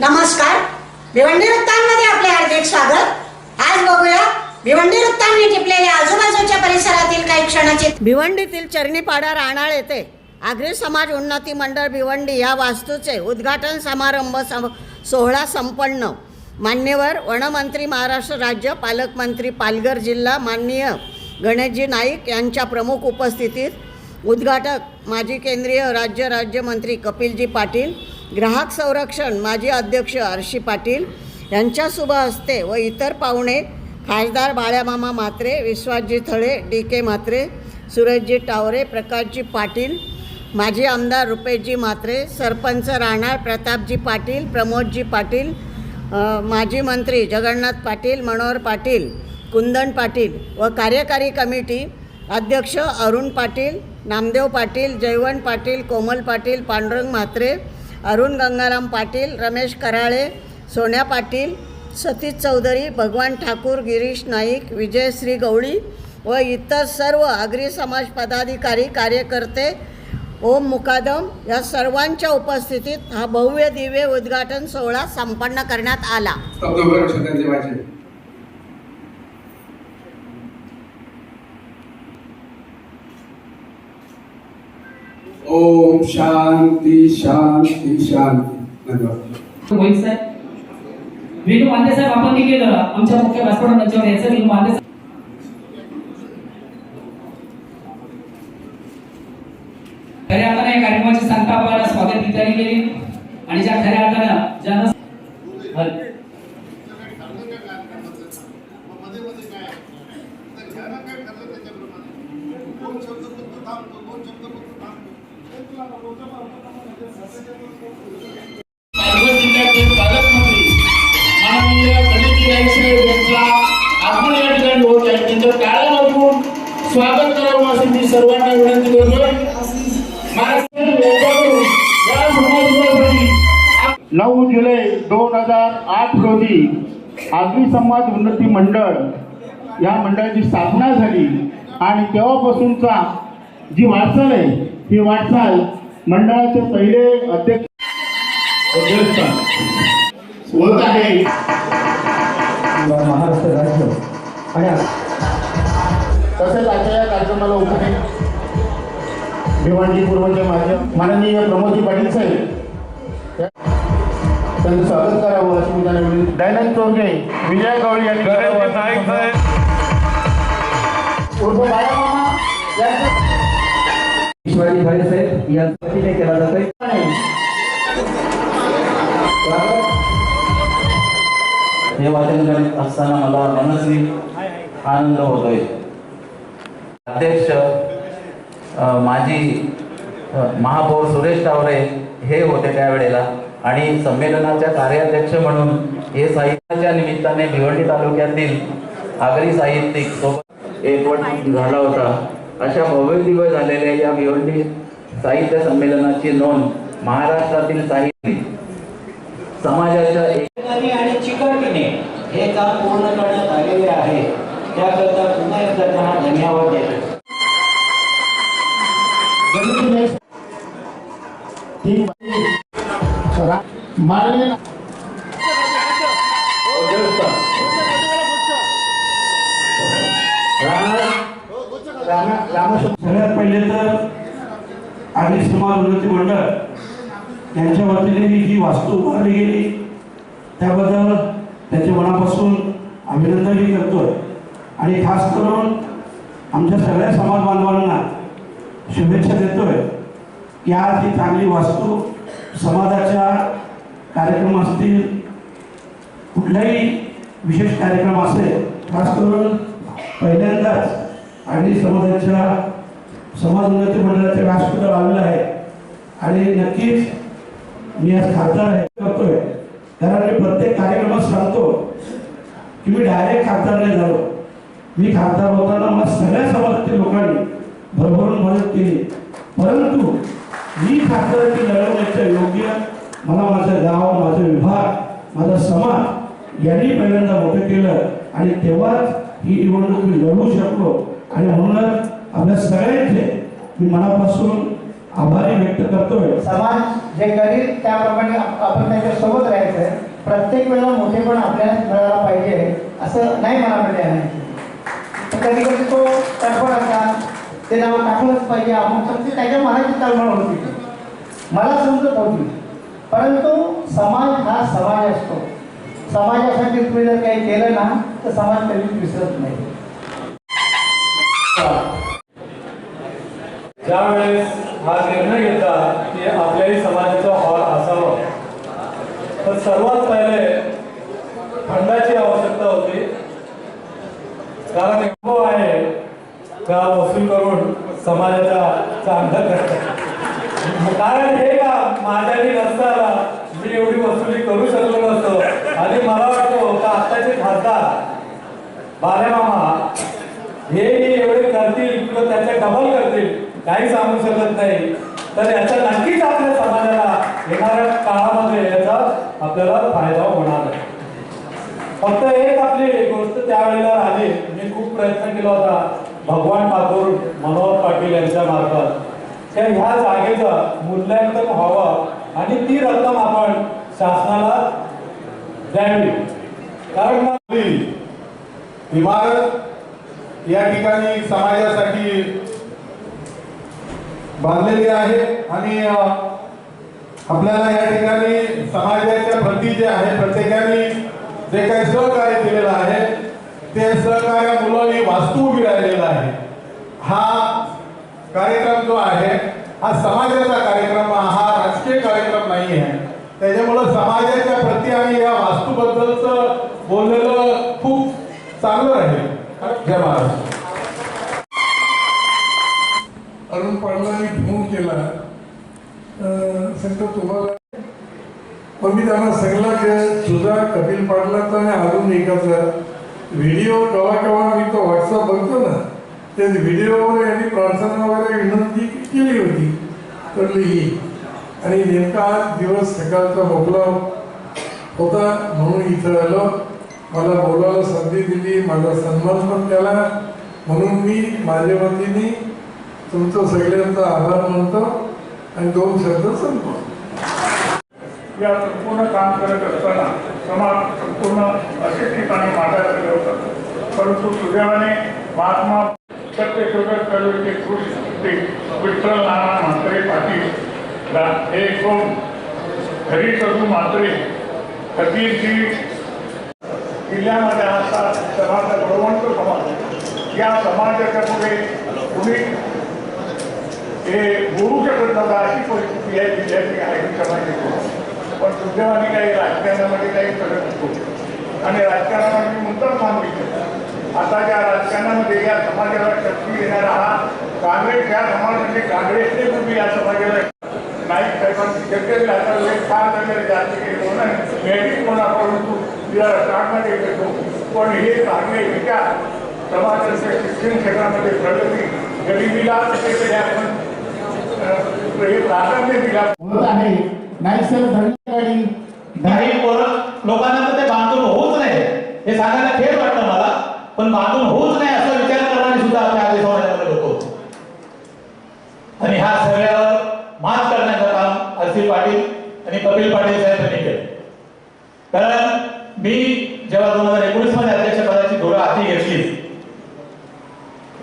नमस्कार. भिवंडी वृत्तांमध्ये आपले हार्दिक स्वागत. आज बघूया भिवंडी वृत्तांनी टिपलेल्या आजूबाजूच्या परिसरातील काही क्षणाची भिवंडीतील चरणीपाडा राहणार येथे आगरी समाज उन्नती मंडळ भिवंडी या वास्तूचे उद्घाटन समारंभ सम सोहळा संपन्न. मान्यवर वनमंत्री महाराष्ट्र राज्य पालकमंत्री पालघर जिल्हा माननीय गणेशजी नाईक यांच्या प्रमुख उपस्थितीत उद्घाटक माजी केंद्रीय राज्य राज्यमंत्री कपिलजी पाटील ग्राहक संरक्षण माजी अध्यक्ष आरशी पाटील यांच्या शुभ हस्ते व इतर पाहुणे खासदार बाळ्यामामा म्हात्रे विश्वासजी थळे डी के म्हात्रे सुरेशजी टावरे प्रकाशजी पाटील माजी आमदार रुपेशजी म्हात्रे सरपंच राहणार प्रतापजी पाटील प्रमोदजी पाटील माजी मंत्री जगन्नाथ पाटील मनोहर पाटील कुंदन पाटील व कार्यकारी कमिटी अध्यक्ष अरुण पाटील नामदेव पाटील जयवंत पाटील कोमल पाटील पांडुरंग म्हात्रे अरुण गंगाराम पाटील रमेश कराळे सोन्या पाटील सतीश चौधरी भगवान ठाकूर गिरीश नाईक विजयश्री गवळी व इतर सर्व आगरी समाज पदाधिकारी कार्यकर्ते ओम मुकादम या सर्वांच्या उपस्थितीत हा भव्य दिव्य उद्घाटन सोहळा संपन्न करण्यात आला. ओम शांती शांती शांती. धन्यवाद. साहेब आपण केलं. आमच्या मुख्य मंचावर यायचं विनू मांदे साहेब. खऱ्या अर्थाने या कार्यक्रमाची सांगता आपल्याला स्वागत गीताने केली. आणि ज्या खऱ्या अर्थानं ज्यांना हल- पालघर जिल्ह्याचे पालकमंत्री माननीय गणेशजी यांचा या ठिकाणी होत आहे त्यांचं टाळ्या वाजवून स्वागत करावं मी सर्वांना विनंती नऊ जुलै दोन हजार आठ रोजी आगरी समाज उन्नती मंडळ या मंडळाची स्थापना झाली आणि तेव्हापासूनचा जी वाटचाल आहे ही वाटचाल मंडळाचे पहिले अध्यक्ष होत आहे. महाराष्ट्र राज्य. आणि तसेच आजच्या या कार्यक्रमाला उपस्थित भिवंडी पूर्वचे माझे माननीय प्रमोदजी पाटील साहेब. त्यांचं स्वागत करावं अशी मी त्यांना विनंती दयानंद चोरगे विजय गवळी यांनी उर्फ बाळामामा यांचं ईश्वरी भरे साहेब यांच्या वतीने केला जातोय. हे वाचन करीत असताना मला मनस्वी आनंद होतोय. अध्यक्ष माजी महापौर सुरेश टावरे हे होते त्यावेळेला आणि संमेलनाच्या कार्याध्यक्ष म्हणून हे साहित्याच्या निमित्ताने भिवंडी तालुक्यातील आगरी साहित्यिक सोबत एकवट झाला होता. अशा भव्य दिवस झालेल्या या भिवंडी साहित्य संमेलनाची नोंद महाराष्ट्रातील साहित्य समाजाच्या आणि चिकटणे हे काम पूर्ण करण्यात आलेले आहे. त्याकरता पुन्हा एकदा त्यांना धन्यवाद देतो. माननीय सगळ्यात पहिले तर आर्य समाज उन्नती मंडळ यांच्या वतीने ही जी वास्तू उभारली गेली त्याबद्दल त्याचे मनापासून अभिनंदनही करतोय. आणि खास करून आमच्या सगळ्या समाज बांधवांना शुभेच्छा देतोय की आज ही चांगली वास्तू समाजाच्या कार्यक्रम असतील कुठलाही विशेष कार्यक्रम असेल खास करून पहिल्यांदाच आणि समाजाच्या समाज उन्नती मंडळाचे व्यासपीठावर आलेलं आहे. आणि नक्कीच मी आज खासदार आहे करतोय. कारण मी प्रत्येक कार्यक्रमात सांगतो की मी डायरेक्ट खासदार नाही झालो मी खासदार होताना मला सगळ्या समाजातील लोकांनी भरभरून मदत केली. परंतु मी खासदाराची लढवण्याच्या योग्य मला माझं गाव माझा विभाग माझा समाज यांनी पहिल्यांदा मोठं केलं. आणि तेव्हाच ही निवडणूक मी लढवू शकलो. आणि म्हणूनच आपल्या सगळ्यांचे मी मनापासून आभारी व्यक्त करतो समाज जे करील त्याप्रमाणे आपण त्यांच्यासोबत राहायचं आहे. प्रत्येक वेळेला मोठेपण आपल्याला मिळायला पाहिजे असं नाही मला आणायचं कधी कधी तो तडफडायचा ते नाव टाकलंच पाहिजे. अमुक तर त्याच्या मनाची तळमळ होती मला समजत होती परंतु समाज हा समाज असतो. समाजासाठी तुम्ही जर काही केलं ना तर समाज कधीच विसरत नाही. ज्यावेळेस हा निर्णय घेतला की आपल्याही समाजाचा हॉल असावा. तर सर्वात पहिले फंडाची आवश्यकता होती. कारण अनुभव आहे का वसूल करून समाजाचा चांगला करतात कारण हे का माझ्यानी नसताना मी एवढी वसुली करू शकलो नसतो. आणि मला वाटतो का आत्ताचे खासदार बालेमामा हे एवढे करतील किंवा त्याचे डबल करतील. काही सांगू शकत नाही. तर याचा नक्कीच आपल्या समाजाला येणाऱ्या काळामध्ये याचा आपल्याला फायदा होणार आहे. फक्त एक आपली गोष्ट त्यावेळेला राहिली. मी खूप प्रयत्न केला होता. भगवान ठाकूर मनोहर पाटील यांच्या मार्फत. त्या ह्या जागेचं मूल्यांकन व्हावं आणि ती रक्कम आपण शासनाला द्यावी. कारण इमारत या ठिकाणी समाजासाठी बांधलेली आहे आणि आपल्याला या ठिकाणी समाजाच्या प्रती जे आहे प्रत्येकाने जे काही सहकार्य केलेलं आहे ते सहकार्य मुलांनी वास्तू उभी राहिलेला आहे. हा कार्यक्रम जो आहे हा समाजाचा कार्यक्रम हा राजकीय कार्यक्रम नाही आहे. त्याच्यामुळं समाजाच्या प्रती आणि या वास्तूबद्दलचं बोललेलं खूप चांगलं राहील. जय महाराष्ट्र. अं, सांगतो तुम्हाला पण मी त्यांना सांगला की तुझा कपिल पाटलाचा आणि अजून एकाचा व्हिडिओ केव्हा केव्हा मी तो व्हॉट्सअप बघतो ना ते व्हिडिओवर यांनी प्रार्थना वगैरे विनंती केली होती तर ही आणि नेमका आज दिवस सकाळचा मोकला होता म्हणून इथं आलो. मला बोलायला संधी दिली माझा सन्मान पण केला. म्हणून मी माझ्या वतीने तुमचं सगळ्यांचा आभार मानतो. आणि दोन शब्द संपव. या संपूर्ण काम करत असताना समाज संपूर्ण असे ठिकाणी मागायला होतं. परंतु सुदैवाने महात्मा सत्यशोधक चळवळीचे कृष्ण ते विठ्ठल नाना म्हात्रे पाटील हे कोण? घरी करू म्हात्रे कबीरजी जिल्ह्यामध्ये असा समाज बळवंत समाज. या समाजाच्या पुढे कुणी हे बोलू शकत नव्हता अशी परिस्थिती आहे जिल्ह्याची आहे समाजाची पण सुदैवाने काही राजकारणामध्ये काही फरक होतो आणि राजकारणामध्ये मी मुद्दाम सांगितलं आताच्या राजकारणामध्ये या समाजाला शक्ती देणारा हा काँग्रेस या समाजाचे काँग्रेसने पूर्वी या समाजाला नाईक साहेबांची शक्य आता वेळ फार झालेले जास्त काही होणार मेडिक म्हणा परंतु तिला राजकारणामध्ये येतो पण हे चांगले विचार समाजाच्या शिक्षण क्षेत्रामध्ये प्रगती गरिबीला कुठेतरी आपण अं, हे प्राधान्य दिला होत आहे. लोकांना तर ते बांधून नाही. हे सांगायला खेळ वाटतं मला. पण बांधून होऊच नाही असा विचार करणारे सुद्धा आपल्या आधी समाजामध्ये लोक आणि ह्या सगळ्यावर मात करण्याचं काम पाटील आणि कपिल पाटील साहेबांनी केलं. कारण मी जेव्हा दोन हजार एकोणीसमध्ये अध्यक्षपदाची धुरा हाती घेतली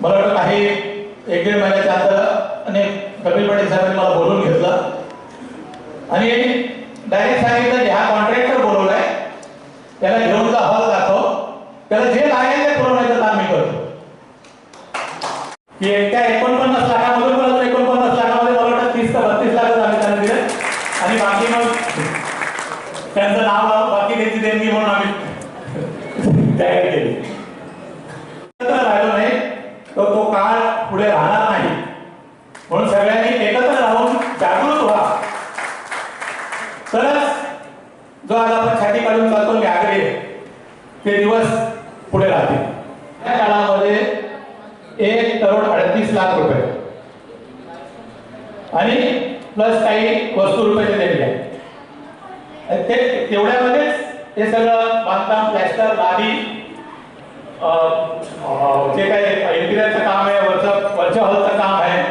मला वाटतं काही एक दीड महिन्याच्या अंतर आणि कपिल पाटील साहेबांनी मला बोलून घेतलं आणि डायरेक्ट सांगितलं की हा कॉन्ट्रॅक्टर बोलवलाय त्याला घेऊन जा हॉल दाखव त्याला जे लागेल ते पुरवण्याचं काम मी करतो की त्या एकोणपन्नास लाखामधून मला एकोणपन्नास लाखामध्ये मला वाटतं तीस का बत्तीस लाख आम्ही त्यांना दिले आणि बाकी मग त्यांचं नाव बाकी त्याची देणगी म्हणून आम्ही तयार केली एकत्र राहिलो नाही तर तो काळ पुढे राहणार नाही म्हणून सगळ्यांनी एकत्र राहून जागृत व्हा तरच जो आज आपण छाती काढून चालतो मी आग्रे ते दिवस पुढे राहतील त्या काळामध्ये एक करोड अडतीस लाख रुपये आणि प्लस काही वस्तू रुपयाचे देणगी आहे आणि ते तेवढ्यामध्येच हे सगळं बांधकाम प्लॅस्टर लादी जे काही इंटिरियरचं काम आहे वरचं वरच्या हॉलचं काम आहे.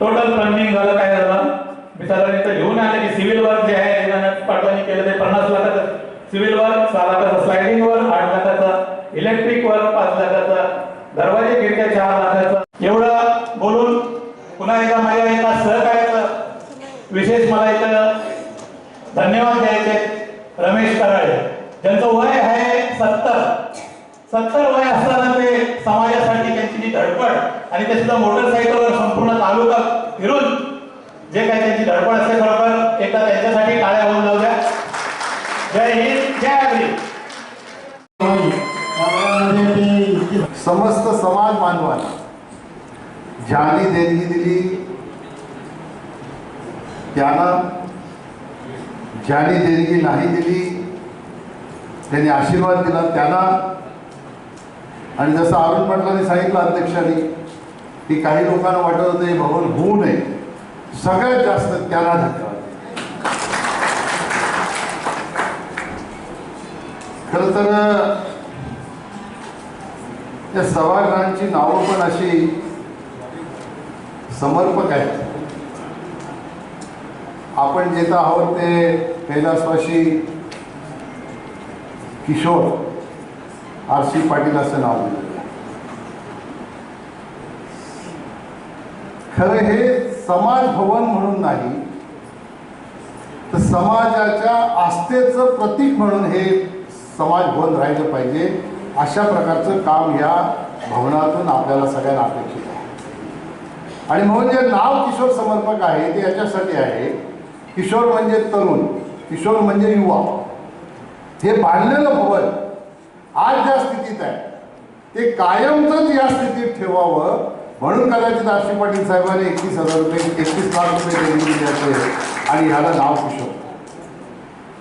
टोटल प्लंबिंग झालं काय झालं? मी साधारण घेऊन आले की सिव्हिल वर्क जे आहे निनानाथ पाटलांनी केलं ते पन्नास लाखाचं सिव्हिल वर्क सहा लाखाचं स्लायडिंग वर्क आठ लाखाचं इलेक्ट्रिक वर्क पाच लाखाचं दरवाजे खिडक्या चार लाखाचं. एवढं बोलून पुन्हा एकदा माझ्या एका सहकार्याचं विशेष मला धन्यवाद द्यायचे. रमेश कराळे. ज्यांचं वय आहे सत्तर. सत्तर वय असताना ते समाजासाठी त्यांची जी धडपड आणि ते सुद्धा मोटरसायकलवर संपूर्ण तालुका फिरून जे काही त्यांची धडपड असते बरोबर एकदा त्यांच्यासाठी टाळ्या होऊन जाऊ द्या. जय हिंद जय आगरी समस्त समाज मानवाला ज्यांनी देणगी दिली त्यांना ज्यांनी देणगी नाही दिली त्यांनी आशीर्वाद दिला त्यांना. आणि जसं अरुण पाटलांनी सांगितलं अध्यक्षांनी की काही लोकांना वाटत होतं हे भवन होऊ नये. सगळ्यात जास्त त्यांना धन्यवाद. खरं तर या सभागृहांची नावं पण अशी समर्पक आहेत. आपण जेथं आहोत ते कैलासवासी किशोर आर सी पाटील असं नाव दिलेलं खरं हे समाज भवन म्हणून नाही तर समाजाच्या आस्थेचं प्रतीक म्हणून हे समाज भवन राहिलं पाहिजे अशा प्रकारचं काम या भवनातून आपल्याला सगळ्यांना अपेक्षित आहे. आणि म्हणून जे नाव किशोर समर्पक आहे ते याच्यासाठी आहे किशोर म्हणजे तरुण किशोर म्हणजे युवा. हे बांधलेलं भवन आज ज्या स्थितीत आहे ते कायमचंच या स्थितीत ठेवावं म्हणून कदाचित आशी पाटील साहेबांनी एकतीस हजार रुपये एकतीस लाख रुपये देणगी दिली असेल आणि ह्याला नाव किशोर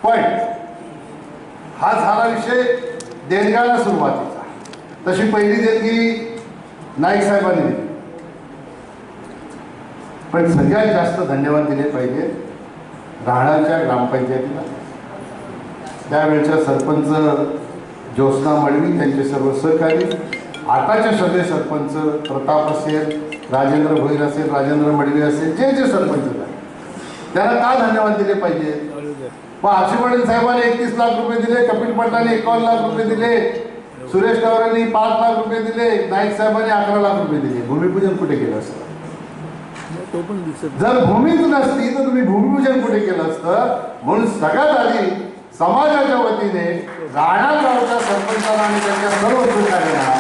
पण हा झाला विषय देणग्याला सुरुवातीचा. तशी पहिली देणगी नाईक साहेबांनी दिली. पण सगळ्यात जास्त धन्यवाद दिले पाहिजे राहण्याच्या ग्रामपंचायतीला. त्यावेळच्या सरपंच ज्योत्ना मडवी त्यांचे सर्व सहकारी आताचे सगळे सरपंच प्रताप असेल राजेंद्र भोईर असेल राजेंद्र मडवी असेल जे जे सरपंच झाले त्यांना का धन्यवाद दिले पाहिजे? मग आरशी पाटील साहेबांनी एकतीस लाख रुपये दिले कपिल पटलाने एकावन्न लाख रुपये दिले सुरेश टावरांनी पाच लाख रुपये दिले नाईक साहेबांनी अकरा लाख रुपये दिले. भूमिपूजन कुठे केलं असतं? जर भूमीच नसती तर तुम्ही भूमिपूजन कुठे केलं असतं? म्हणून सगळ्यात आधी समाजाच्या वतीने राणा गावच्या सरपंचाला आणि त्यांच्या सर्व सहकार्यांना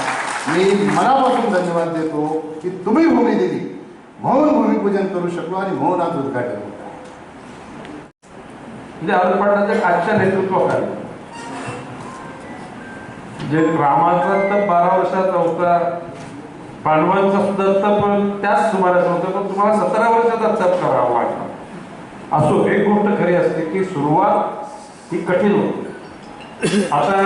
मी मनापासून धन्यवाद देतो की तुम्ही भूमी दिली. म्हणून भूमिपूजन करू शकलो आणि म्हणून आज उद्घाटन होतं म्हणजे अरुण आजच्या नेतृत्वाखाली. जे रामाचा तर बारा वर्षाचा होता पांडवांचा सुद्धा पण त्याच सुमाराचा होतं पण तुम्हाला सतरा वर्षाचा तप करावा लागला असो एक गोष्ट खरी असते की सुरुवात ही कठीण होती. आता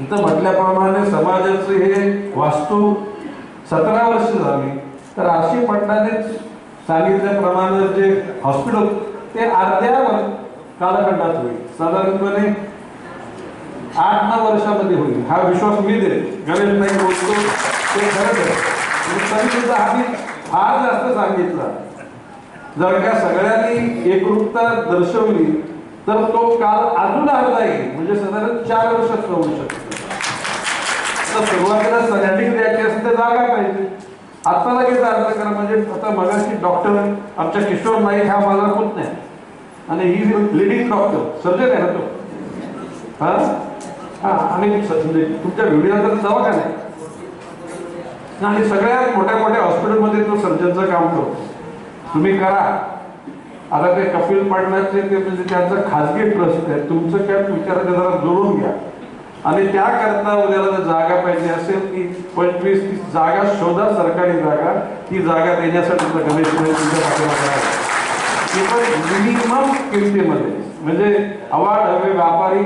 इथं म्हटल्याप्रमाणे समाजाचं हे वास्तू सतरा वर्ष झाली तर अशी पटणाने सांगितल्याप्रमाणे जे हॉस्पिटल ते अर्ध्या कालखंडात होईल. साधारणपणे आठ नऊ वर्षामध्ये होईल. हा विश्वास मी देतो. गणेश नाही बोलतो. ते खरंच आहे. तरी सुद्धा आम्ही फार जास्त सांगितलं. जर का सगळ्यांनी एकरूपता दर्शवली तर तो काल अजून अर्धा येईल म्हणजे साधारण चार वर्षात होऊ शकतो. तर सुरुवातीला सगळ्यांनी द्यायची असेल तर जागा पाहिजे. आता लगेच अर्ज करा. म्हणजे आता मगाशी डॉक्टर आमच्या किशोर नाईक हा माझा होत नाही. आणि ही लिडिंग डॉक्टर सर्जन आहे ना तो. हा? हा आणि म्हणजे तुमच्या व्हिडिओ जावा नाही आणि सगळ्यात मोठ्या मोठ्या हॉस्पिटलमध्ये तो सर्जनचं काम करतो. तुम्ही करा. आता ते कपिल पाटलाचे ते म्हणजे त्यांचं खाजगी ट्रस्ट आहे. तुमचं काय विचार जरा जोडून घ्या. आणि त्याकरता उद्याला जर जागा पाहिजे असेल की पंचवीस तीस जागा शोधा सरकारी जागा. ती जागा देण्यासाठी गणेश ते पण मिनिमम किमतीमध्ये. म्हणजे अवाढ हवे व्यापारी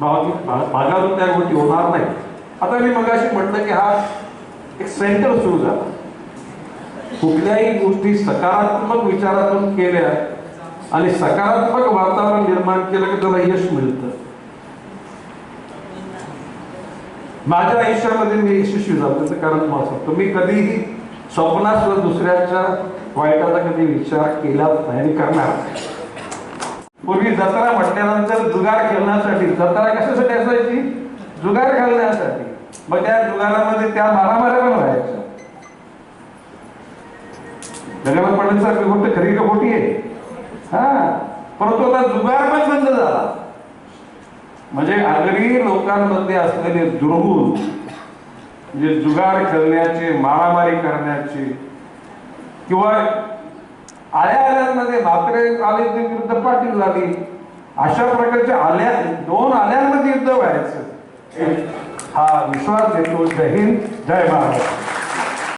भागातून त्या गोष्टी होणार नाही आता मी मगाशी म्हटलं की हा एक सेंटर सुरू झाला. कुठल्याही गोष्टी सकारात्मक विचारातून केल्या आणि सकारात्मक वातावरण निर्माण केलं की त्याला यश मिळतं. माझ्या आयुष्यामध्ये मी यशस्वी झालो त्याचं कारण मला सांगतो. मी कधीही स्वप्नात सुद्धा दुसऱ्याच्या वाईटाचा कधी विचार केलाच नाही आणि करणार. पूर्वी जत्रा म्हटल्यानंतर जुगार खेळण्यासाठी जत्रा कशासाठी असायची? जुगार खेळण्यासाठी. मग त्या दुकानामध्ये त्या मारामाऱ्या पण व्हायच्या जगाला पडण्यासारखी गोष्ट खरी का खोटी आहे? हा. परंतु आता जुगार पण बंद झाला. म्हणजे आगरी लोकांमध्ये असलेले दुर्गुण म्हणजे जुगार खेळण्याचे मारामारी करण्याचे किंवा आल्या आल्यांमध्ये म्हात्रे आले ते विरुद्ध पाटील झाली अशा प्रकारच्या आल्या दोन आल्यांमध्ये युद्ध व्हायचं. हा विश्वास देतो जय हिंद जय महाराष्ट्र